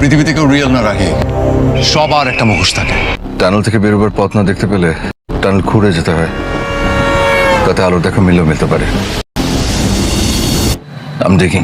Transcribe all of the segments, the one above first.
পৃথিবীতে কেউ রিয়েল না রাখি সবার একটা মুখোশ থাকে। টানেল থেকে বেরোবার পথ না দেখতে পেলে টানেল খুঁড়ে যেতে হয়। তাতে আলোর দেখা মিলেও মিলতে পারে। আম দেখিং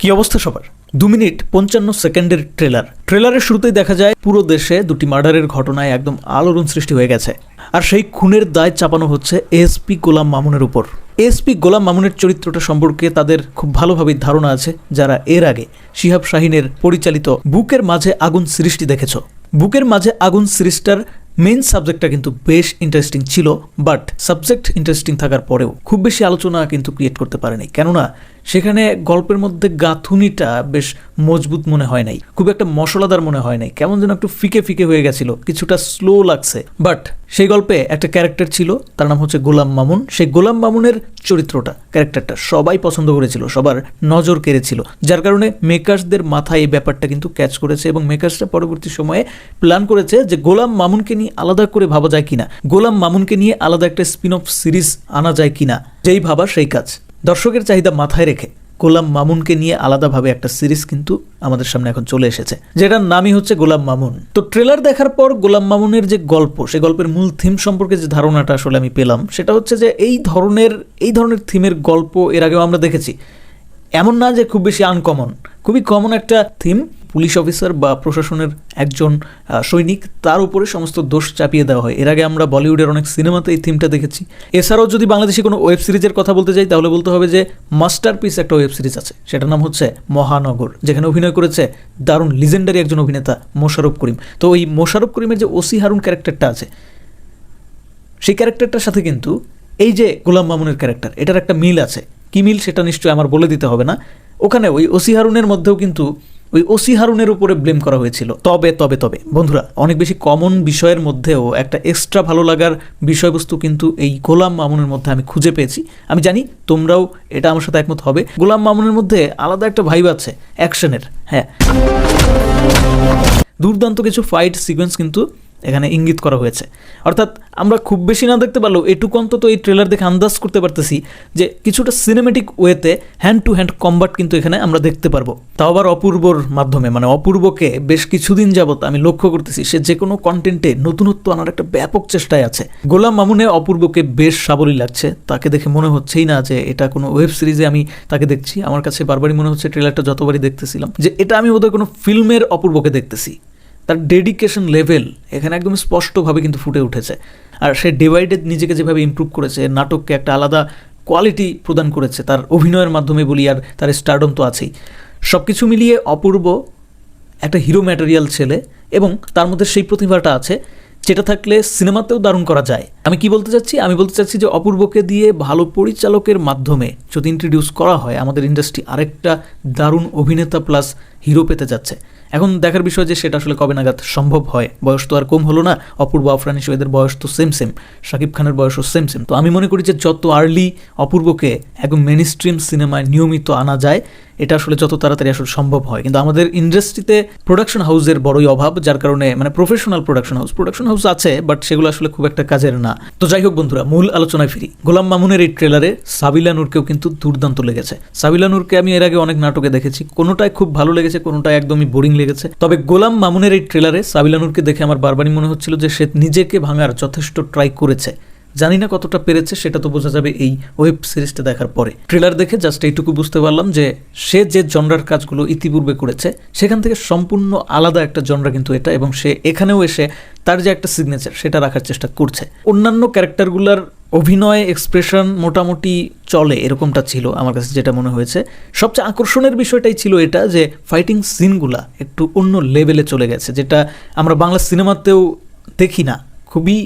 কি অবস্থা সবার? দু মিনিট পঞ্চান্ন সেকেন্ডের ট্রেলার ট্রেলারের শুরুতেই দেখা যায় পুরো দেশে দুটি মার্ডারের ঘটনায় একদম আলোড়ন সৃষ্টি হয়ে গেছে। আর সেই খুনের দায় চাপানো হচ্ছে এসপি গোলাম মামুনের উপর। এসপি গোলাম মামুনের চরিত্রটা সম্পর্কে তাদের খুব ভালোভাবেই ধারণা আছে যারা এর আগে শিহাব শাহিনের পরিচালিত বুকের মাঝে আগুন সৃষ্টি দেখেছ। বুকের মাঝে আগুন সৃষ্টার মেন সাবজেক্টটা কিন্তু বেশ ইন্টারেস্টিং ছিল বাট সাবজেক্ট ইন্টারেস্টিং থাকার পরেও খুব বেশি আলোচনা কিন্তু ক্রিয়েট করতে পারেনি। কেননা সেখানে গল্পের মধ্যে গাঁথুনিটা বেশ মজবুত মনে হয় নাই। খুব একটা মশলাদার মনে হয় নাই। কেমন যেন একটু ফিকে ফিকে হয়ে গেছিল। কিছুটা স্লো লাগছে। বাট সেই গল্পে একটা ক্যারেক্টার ছিল, তার নাম হচ্ছে গোলাম মামুন। সেই গোলাম মামুনের চরিত্রটা ক্যারেক্টারটা সবাই পছন্দ করেছিল, সবার নজর কেড়েছিল। যার কারণে মেকার্সদের মাথায় এই ব্যাপারটা কিন্তু ক্যাচ করেছে এবং মেকার্সরা পরবর্তী সময়ে প্ল্যান করেছে যে গোলাম মামুনকে নিয়ে আলাদা করে ভাবা যায় কিনা। গোলাম মামুনকে নিয়ে আলাদা একটা স্পিন অফ সিরিজ আনা যায় কিনা। যেই ভাবা সেই কাজ। দর্শকের চাহিদা মাথায় রেখে গোলাম মামুনকে নিয়ে আলাদাভাবে একটা সিরিজ কিন্তু আমাদের সামনে এখন চলে এসেছে, যেটার নামই হচ্ছে গোলাম মামুন। তো ট্রেলার দেখার পর গোলাম মামুনের যে গল্প, সে গল্পের মূল থিম সম্পর্কে যে ধারণাটা আসলে আমি পেলাম, সেটা হচ্ছে যে এই ধরনের এই ধরনের থিমের গল্প এর আগেও আমরা দেখেছি। এমন না যে খুব বেশি আনকমন খুবই কমন একটা থিম পুলিশ অফিসার বা প্রশাসনের একজন সৈনিক, তার উপরে সমস্ত দোষ চাপিয়ে দেওয়া হয়। এর আগে আমরা বলিউডের অনেক সিনেমাতে এই থিমটা দেখেছি। এছাড়াও যদি বাংলাদেশে কোনো ওয়েব সিরিজের কথা বলতে যাই, তাহলে বলতে হবে যে মাস্টারপিস একটা ওয়েব সিরিজ আছে। সেটার নাম হচ্ছে মহানগর, যেখানে অভিনয় করেছে দারুণ লিজেন্ডারি একজন অভিনেতা মোশারফ করিম। তো ওই মোশারফ করিমের যে ওসি হারুন ক্যারেক্টারটা আছে, সেই ক্যারেক্টারটার সাথে কিন্তু এই যে গোলাম মামুনের ক্যারেক্টার এটার একটা মিল আছে। কি মিল সেটা নিশ্চয়ই আমার বলে দিতে হবে না। ওখানে ওই ওসি হারুনের মধ্যেও কিন্তু ওই ওসি হারুনের উপরে ব্লেম করা হয়েছিল। তবে তবে তবে, বন্ধুরা, অনেক বেশি কমন বিষয়ের মধ্যেও একটা এক্সট্রা ভালো লাগার বিষয়বস্তু কিন্তু এই গোলাম মামুনের মধ্যে আমি খুঁজে পেয়েছি। আমি জানি তোমরাও এটা আমার সাথে একমত হবে। গোলাম মামুনের মধ্যে আলাদা একটা ভাইব আছে অ্যাকশনের হ্যাঁ। দুর্দান্ত কিছু ফাইট সিকোয়েন্স কিন্তু এখানে ইঙ্গিত করা হয়েছে। অর্থাৎ আমরা খুব বেশি না দেখতে পারলেও এটুকু অন্তত এই ট্রেলার দেখে আন্দাজ করতে পারতেছি যে কিছুটা সিনেমেটিক ওয়েতে হ্যান্ড টু হ্যান্ড কম্বাট কিন্তু এখানে আমরা দেখতে পারব। তাও আবার অপূর্বর মাধ্যমে মানে অপূর্বকে বেশ কিছুদিন যাবত আমি লক্ষ্য করতেছি সে যে কোনো কন্টেন্টে নতুনত্ব আনার একটা ব্যাপক চেষ্টায় আছে। গোলাম মামুনে অপূর্বকে বেশ সাবলীল লাগছে। তাকে দেখে মনে হচ্ছেই না যে এটা কোনো ওয়েব সিরিজে আমি তাকে দেখছি। আমার কাছে বারবারই মনে হচ্ছে ট্রেলারটা যতবারই দেখতেছিলাম যে এটা আমি বোধহয় কোনো ফিল্মের অপূর্বকে দেখতেছি। তার ডেডিকেশন লেভেল এখানে একদম স্পষ্টভাবে কিন্তু ফুটে উঠেছে। আর সে ডিভাইডেড নিজেকে যেভাবে ইম্প্রুভ করেছে, নাটককে একটা আলাদা কোয়ালিটি প্রদান করেছে, তার অভিনয়ের মাধ্যমে বলি, আর তার স্টারডম তো আছেই। সব কিছু মিলিয়ে অপূর্ব একটা হিরো ম্যাটেরিয়াল ছেলে এবং তার মধ্যে সেই প্রতিভাটা আছে। যেটা থাকলে সিনেমাতেও দারুণ করা যায়। আমি কি বলতে চাচ্ছি? আমি বলতে চাচ্ছি যে অপূর্বকে দিয়ে ভালো পরিচালকের মাধ্যমে যদি ইন্ট্রোডিউস করা হয়, আমাদের ইন্ডাস্ট্রি আরেকটা দারুণ অভিনেতা প্লাস হিরো পেতে যাচ্ছে। এখন দেখার বিষয় যে সেটা আসলে কবে নাগাদ সম্ভব হয়। বয়স তো আর কম হলো না। অপূর্ব, আফরান হিসেবে এদের বয়স তো সেম সেম শাকিব খানের বয়সও সেম সেম তো আমি মনে করি যে যত আর্লি অপূর্বকে একদম মেন স্ট্রিম সিনেমায় নিয়মিত আনা যায়, এটা আসলে যত তাড়াতাড়ি আসলে সম্ভব হয়। কিন্তু আমাদের ইন্ডাস্ট্রিতে প্রোডাকশন হাউসের বড়ই অভাব, যার কারণে মানে professional production house production house আছে বাট সেগুলো আসলে খুব একটা কাজের না। তো যাই হোক বন্ধুরা, মূল আলোচনায় ফিরি। গোলাম মামুনের এই ট্রেলারে সাবিলা নূরকেও কিন্তু দুর্দান্ত লেগেছে। সাবিলা নূরকে আমি এর আগে অনেক নাটকে দেখেছি। কোনোটাই খুব ভালো লেগেছে কোনোটায় একদমই বোরিং লেগেছে। তবে গোলাম মামুনের এই ট্রেলারে সাবিলা নূরকে দেখে আমার বারবারই মনে হচ্ছিল যে সে নিজেকে ভাঙার যথেষ্ট ট্রাই করেছে। জানি না কতটা পেরেছে, সেটা তো বোঝা যাবে এই ওয়েব সিরিজটা দেখার পরে। ট্রেলার দেখে জাস্ট এইটুকু বুঝতে পারলাম যে, সে যে জনরার কাজগুলো ইতিপূর্বে করেছে, সেখান থেকে সম্পূর্ণ আলাদা একটা জনরা কিন্তু এটা এবং সে এখানেও এসে তার যে একটা সিগনেচার সেটা রাখার চেষ্টা করছে। অন্যান্য ক্যারেক্টারগুলোর অভিনয় এক্সপ্রেশন মোটামুটি চলে, এরকমটা ছিল আমার কাছে যেটা মনে হয়েছে। সবচেয়ে আকর্ষণের বিষয়টাই ছিল এটা যে ফাইটিং সিনগুলা একটু অন্য লেভেলে চলে গেছে, যেটা আমরা বাংলা সিনেমাতেও দেখি না। খুবই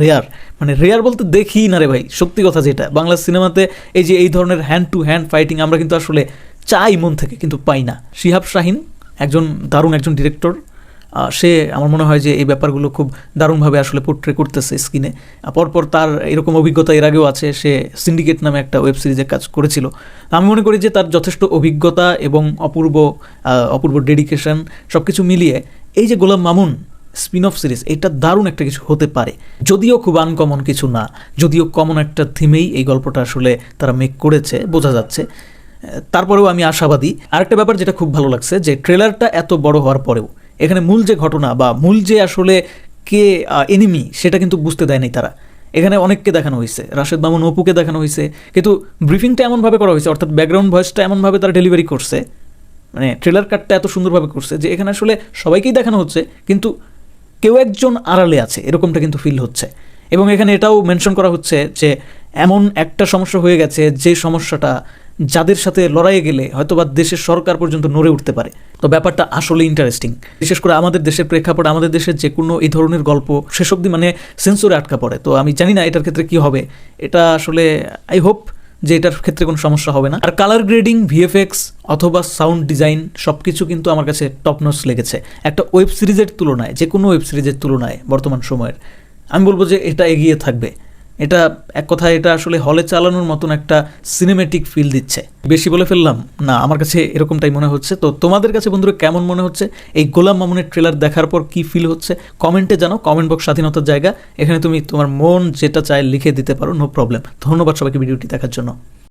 রেয়ার মানে রেয়ার বলতে দেখি না রে ভাই, সত্যি কথা যেটা। বাংলা সিনেমাতে এই যে এই ধরনের হ্যান্ড টু হ্যান্ড ফাইটিং আমরা কিন্তু আসলে চাই মন থেকে, কিন্তু পাই না। শিহাব শাহিন, একজন দারুণ একজন ডিরেক্টর সে আমার মনে হয় যে এই ব্যাপারগুলো খুব দারুণভাবে আসলে পোট্রে করতেছে স্ক্রিনে পরপর তার এরকম অভিজ্ঞতা এর আগেও আছে, সে সিন্ডিকেট নামে একটা ওয়েব সিরিজে কাজ করেছিল। আমি মনে করি যে তার যথেষ্ট অভিজ্ঞতা এবং অপূর্ব অপূর্ব ডেডিকেশন সব কিছু মিলিয়ে এই যে Golam Mamun spin off series এটা দারুণ একটা কিছু হতে পারে। যদিও খুব আনকমন কিছু না, যদিও কমন একটা থিমেই এই গল্পটা আসলে তারা মেক করেছে, বোঝা যাচ্ছে। তারপরেও আমি আশাবাদী। আরেকটা ব্যাপার যেটা খুব ভালো লাগছে, যে ট্রেলারটা এত বড় হওয়ার পরেও, এখানে মূল যে ঘটনা বা মূল যে আসলে কে এনিমি সেটা কিন্তু বুঝতে দেয়নি তারা। এখানে অনেককে দেখানো হয়েছে, রাশেদ মামুন অপুকে দেখানো হয়েছে, কিন্তু ব্রিফিংটা এমনভাবে করা হয়েছে, অর্থাৎ ব্যাকগ্রাউন্ড ভয়েসটা এমনভাবে তারা ডেলিভারি করছে মানে ট্রেলার কাটটা এত সুন্দরভাবে করছে, যে এখানে আসলে সবাইকেই দেখানো হচ্ছে, কিন্তু কেউ একজন আড়ালে আছে, এরকমটা কিন্তু ফিল হচ্ছে। এবং এখানে এটাও মেনশন করা হচ্ছে যে, এমন একটা সমস্যা হয়ে গেছে যে সমস্যাটা যাদের সাথে লড়াইয়ে গেলে হয়তোবা দেশের সরকার পর্যন্ত নড়ে উঠতে পারে। তো ব্যাপারটা আসলে ইন্টারেস্টিং বিশেষ করে আমাদের দেশের প্রেক্ষাপট, আমাদের দেশের যে কোনো এই ধরনের গল্প শেষ অবধি মানে সেন্সরে আটকা পড়ে। তো আমি জানি না এটার ক্ষেত্রে কি হবে। এটা আসলে আই হোপ যে এটার ক্ষেত্রে কোনো সমস্যা হবে না। আর কালার গ্রেডিং ভিএফএক্স অথবা সাউন্ড ডিজাইন সব কিছু কিন্তু আমার কাছে টপ নোস লেগেছে। একটা ওয়েব সিরিজের তুলনায় যে কোনো ওয়েব সিরিজের তুলনায় বর্তমান সময়ের, আমি বলব যে এটা এগিয়ে থাকবে। এটা এক কথায় এটা আসলে হলে চালানোর মতন একটা সিনেমেটিক ফিল দিচ্ছে। বেশি বলে ফেললাম, না, আমার কাছে এরকমটাই মনে হচ্ছে। তো তোমাদের কাছে বন্ধুরা কেমন মনে হচ্ছে? এই গোলাম মামুনের ট্রেলার দেখার পর কি ফিল হচ্ছে? কমেন্টে জানো কমেন্ট বক্স স্বাধীনতার জায়গা। এখানে তুমি তোমার মন যেটা চায় লিখে দিতে পারো নো প্রবলেম ধন্যবাদ সবাইকে ভিডিওটি দেখার জন্য।